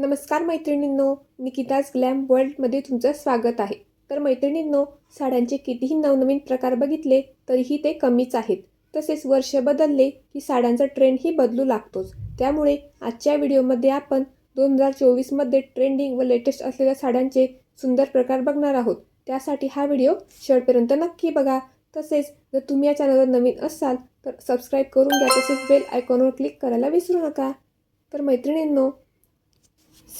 नमस्कार मैत्रिणींनो निकिताज ग्लॅम वर्ल्डमध्ये तुमचं स्वागत आहे. तर मैत्रिणींनो साड्यांचे कितीही नवनवीन प्रकार बघितले तरीही ते कमीच आहेत. तसेच वर्ष बदलले की साड्यांचा ट्रेंडही बदलू लागतोच. त्यामुळे आजच्या व्हिडिओमध्ये आपण दोन हजार चोवीसमध्ये ट्रेंडिंग व लेटेस्ट असलेल्या साड्यांचे सुंदर प्रकार बघणार आहोत. त्यासाठी हा व्हिडिओ शेवटपर्यंत नक्की बघा. तसेच जर तुम्ही या चॅनलवर नवीन असाल तर सबस्क्राईब करून घ्या. तसेच बेल आयकॉनवर क्लिक करायला विसरू नका. तर मैत्रिणींनो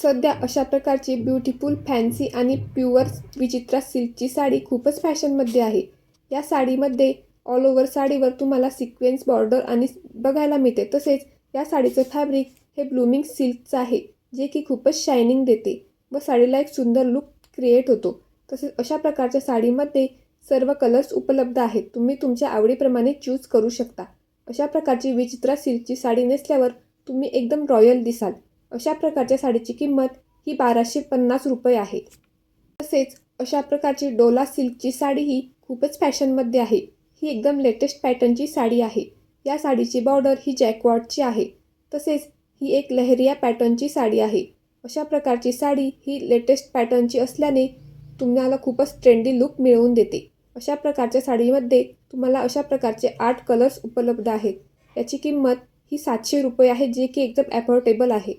सध्या अशा प्रकारची ब्युटिफुल फॅन्सी आणि प्युअर विचित्रा सिल्कची साडी खूपच फॅशनमध्ये आहे. या साडीमध्ये ऑल ओव्हर साडीवर तुम्हाला सिक्वेन्स बॉर्डर आणि बघायला मिळते. तसेच या साडीचं फॅब्रिक हे ब्लूमिंग सिल्कचं आहे जे की खूपच शायनिंग देते व साडीला एक सुंदर लुक क्रिएट होतो. तसेच अशा प्रकारच्या साडीमध्ये सर्व कलर्स उपलब्ध आहेत. तुम्ही तुमच्या आवडीप्रमाणे चूज करू शकता. अशा प्रकारची विचित्रा सिल्कची साडी नेसल्यावर तुम्ही एकदम रॉयल दिसाल. अशा प्रकारच्या साडीची किंमत ही बाराशे पन्नास रुपये आहे. तसेच अशा प्रकारची डोला सिल्कची साडी ही खूपच फॅशनमध्ये आहे. ही एकदम लेटेस्ट पॅटर्नची साडी आहे. या साडीची बॉर्डर ही जॅकवॉटची आहे. तसेच ही एक लहरिया पॅटर्नची साडी आहे. अशा प्रकारची साडी ही लेटेस्ट पॅटर्नची असल्याने तुम्हाला खूपच ट्रेंडी लुक मिळवून देते. अशा प्रकारच्या साडीमध्ये तुम्हाला अशा प्रकारचे आठ कलर्स उपलब्ध आहेत. याची किंमत ही सातशे रुपये आहे जे की एकदम ॲफोर्डेबल आहे.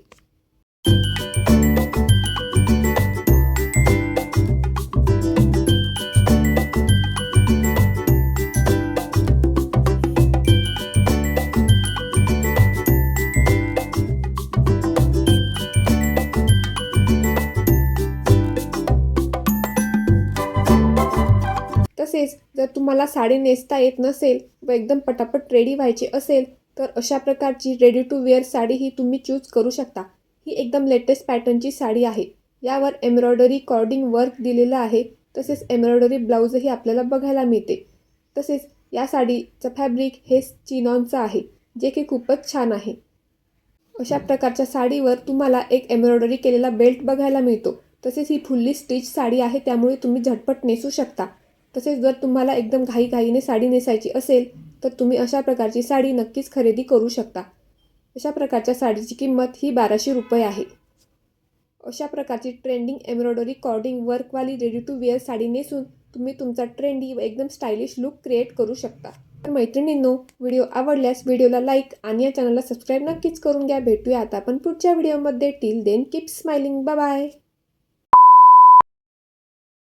तसेच जर तुम्हाला साडी नेसता येत नसेल व एकदम पटापट रेडी व्हायची असेल तर अशा प्रकारची रेडी टू वेअर साडी ही तुम्ही चूज करू शकता. ही एकदम लेटेस्ट पॅटर्नची साडी आहे. यावर एम्ब्रॉयडरी कॉर्डिंग वर्क दिलेलं आहे. तसेच एम्ब्रॉयडरी ब्लाऊजही आपल्याला बघायला मिळते. तसेच या साडीचं फॅब्रिक हे चिनॉनचं आहे जे की खूपच छान आहे. अशा प्रकारच्या साडीवर तुम्हाला एक एम्ब्रॉयडरी केलेला बेल्ट बघायला मिळतो. तसेच ही फुल्ली स्टिच साडी आहे त्यामुळे तुम्ही झटपट नेसू शकता. तसेच जर तुम्हाला एकदम घाईघाईने साडी नेसायची असेल तर तुम्ही अशा प्रकारची साडी नक्कीच खरेदी करू शकता. अशा प्रकारच्या साडीची किंमत ही बाराशे रुपये आहे. अशा प्रकारची ट्रेंडिंग एम्ब्रॉयडरी कॉर्डिंग वर्कवाली रेडी टू वेअर साडी नेसून तुम्ही तुमचा ट्रेंडी व एकदम स्टायलिश लुक क्रिएट करू शकता. तर मैत्रिणींनो व्हिडिओ आवडल्यास व्हिडिओला लाईक आणि या चॅनलला सबस्क्राईब नक्कीच करून घ्या. भेटूया आता आपण पुढच्या व्हिडिओमध्ये till then keep smiling bye